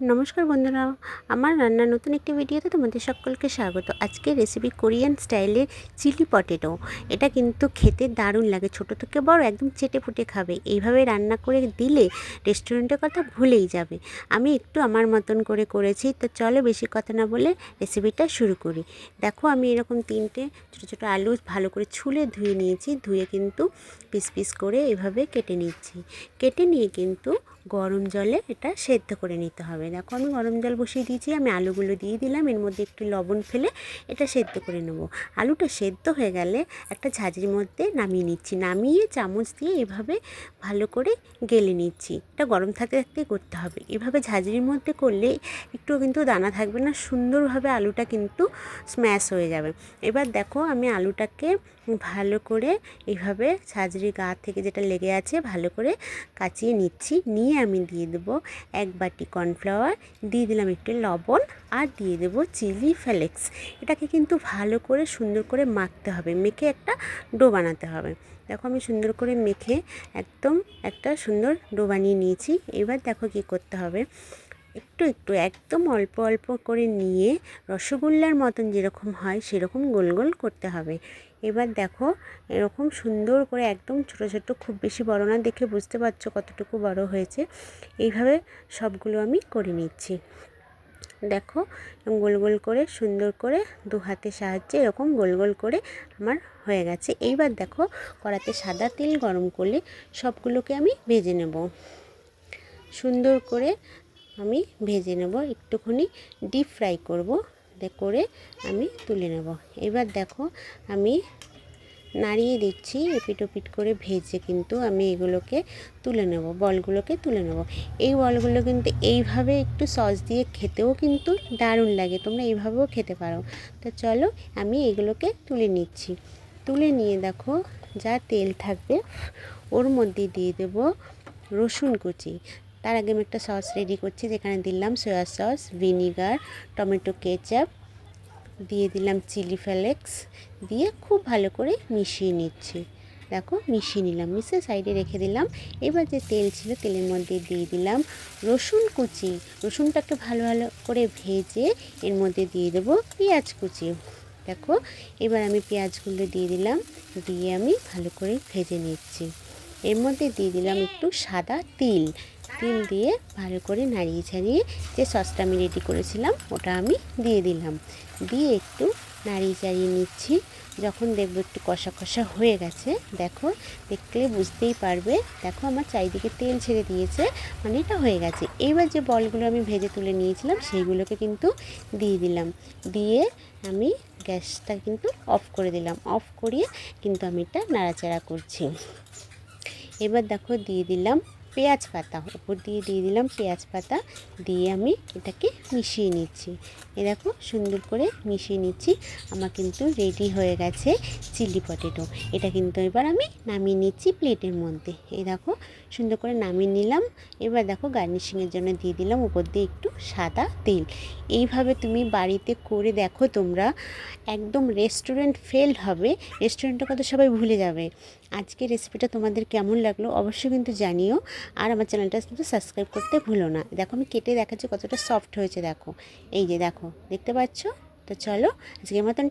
নমস্কার বন্ধুরা, আমার রান্নার নতুন একটি ভিডিওতে তোমাদের সকলকে স্বাগত। আজকে রেসিপি কোরিয়ান স্টাইলের চিলি পটেটো। এটা কিন্তু খেতে দারুণ লাগে, ছোট থেকে বড় একদম চেটে পুটে খাবে। এইভাবে রান্না করে দিলে রেস্টুরেন্টের কথা ভুলেই যাবে। আমি একটু আমার মতন করে করেছি, তো চলো বেশি কথা না বলে রেসিপিটা শুরু করি। দেখো, আমি এরকম তিনটে ছোটো ছোটো আলু ভালো করে ছুলে ধুয়ে নিয়েছি, ধুয়ে কিন্তু পিস পিস করে এভাবে কেটে নিচ্ছি। কেটে নিয়ে কিন্তু গরম জলে এটা সেদ্ধ করে নিতে হবে। দেখো আমি গরম জল বসিয়ে দিয়েছি, আমি আলুগুলো দিয়ে দিলাম, এর মধ্যে একটু লবণ ফেলে এটা সেদ্ধ করে নেব। আলুটা সেদ্ধ হয়ে গেলে একটা ঝাঁঝরির মধ্যে নামিয়ে নিচ্ছি। নামিয়ে চামচ দিয়ে এভাবে ভালো করে গেলে নিচ্ছি। এটা গরম থাকতে থাকতে করতে হবে। এভাবে ঝাঁঝরির মধ্যে করলে একটু কিন্তু দানা থাকবে না, সুন্দরভাবে আলুটা কিন্তু স্ম্যাশ হয়ে যাবে। এবার দেখো আমি আলুটাকে ভালো করে এইভাবে ঝাঁঝরি গা থেকে যেটা লেগে আছে ভালো করে কাচিয়ে নিচ্ছি। নিয়ে আমি দিয়ে দেবো এক বাটি কর্নফ্লাওয়ার, দিয়ে দিলাম একটু লবণ আর দিয়ে দেবো চিলি ফ্লেক্স। এটাকে কিন্তু ভালো করে সুন্দর করে মাখতে হবে, মেখে একটা ডো বানাতে হবে। দেখো আমি সুন্দর করে মেখে একদম একটা সুন্দর ডো বানিয়ে নিয়েছি। এবার দেখো কি করতে হবে। একটু একটু, একদম অল্প অল্প করে নিয়ে রসগোল্লার মতন যেরকম হয় সেরকম গোল গোল করতে হবে। এবার দেখো এরকম সুন্দর করে একদম ছোট ছোট, খুব বেশি বড় না দেখে বুঝতে পারছ কতটুকু বড় হয়েছে। এইভাবে সবগুলো আমি করে নিচ্ছি। দেখো গোল গোল করে সুন্দর করে দু হাতের সাহায্যে এরকম গোল গোল করে আমার হয়ে গেছে। এইবার দেখো কড়াতে সাদা তেল গরম করলে সবগুলোকে আমি ভেজে নেব। সুন্দর করে আমি ভেজে নেব, একটুখানি ডিপ ফ্রাই করব করে আমি তুলে নেব। এবার দেখো আমি নাড়িয়ে দিচ্ছি, এপিট ওপিট করে ভেজে কিন্তু আমি এগুলোকে তুলে নেব, বলগুলোকে তুলে নেব। এই বলগুলো কিন্তু এইভাবে একটু সস দিয়ে খেতেও কিন্তু দারুণ লাগে, তোমরা এইভাবেও খেতে পারো। তো চলো আমি এগুলোকে তুলে নিচ্ছি। তুলে নিয়ে দেখো যা তেল থাকবে, ওর মধ্যে দিয়ে দেব রসুন কুচি। তার আগে আমি একটা সস রেডি করছি, যেখানে দিলাম soya sauce vinegar tomato ketchup দিয়ে দিলাম চিলি ফ্লেক্স দিয়ে খুব ভালো করে মিশিয়ে নিচ্ছি। দেখো, মিশিয়ে নিলাম, মিশিয়ে সাইডে রেখে দিলাম। এবার যে তেল ছিল, তেলের মধ্যে দিয়ে দিলাম রসুন কুচি। রসুনটাকে ভালো ভালো করে ভেজে এর মধ্যে দিয়ে দেবো পেঁয়াজ কুচি। দেখো, এবার আমি পেঁয়াজগুলো দিয়ে দিলাম, দিয়ে আমি ভালো করে ভেজে নিচ্ছি। এর মধ্যে দিয়ে দিলাম একটু সাদা তিল। তিল দিয়ে ভালো করে নাড়িয়ে ছাড়িয়ে যে সসটা আমি রেডি করেছিলাম, ওটা আমি দিয়ে দিলাম। দিয়ে একটু নাড়িয়ে চাড়িয়ে নিচ্ছি। যখন দেখব একটু কষা কষা হয়ে গেছে, দেখো, দেখলে বুঝতেই পারবে। দেখো, আমার চারিদিকে তেল ছেড়ে দিয়েছে মানে এটা হয়ে গেছে। এইবার যে বলগুলো আমি ভেজে তুলে নিয়েছিলাম, সেইগুলোকে কিন্তু দিয়ে দিলাম। দিয়ে আমি গ্যাসটা কিন্তু অফ করে দিলাম। অফ করিয়ে কিন্তু আমি এটা নাড়াচাড়া করছি। এবার দেখো দিয়ে দিলাম। পেঁয়াজ পাতা উপর দিয়ে দিয়ে দিলাম পেঁয়াজ পাতা, দিয়ে আমি এটাকে মিশিয়ে নিচ্ছি। এ দেখো সুন্দর করে মিশিয়ে নিচ্ছি, আমার কিন্তু রেডি হয়ে গেছে চিলি পটেটো এটা কিন্তু এবার আমি নামিয়ে নিচ্ছি প্লেটের মধ্যে। এই দেখো সুন্দর করে নামিয়ে নিলাম। এবার দেখো গার্নিশিংয়ের জন্য দিয়ে দিলাম উপর দিয়ে একটু সাদা তেল। এইভাবে তুমি বাড়িতে করে দেখো তোমরা, একদম রেস্টুরেন্ট ফেল হবে। রেস্টুরেন্টের কথা সবাই ভুলে যাবে। আজকে রেসিপিটা তোমাদের কেমন লাগল অবশ্যই কিন্তু জানিও। আর আমার চ্যানেলটা কিন্তু সাবস্ক্রাইব করতে ভুলো না। দেখো আমি কেটে দেখাচ্ছি কতটা সফট হয়েছে, দেখো। এই যে দেখো, দেখতে পাচ্ছ? তো চলো, আজকের মতন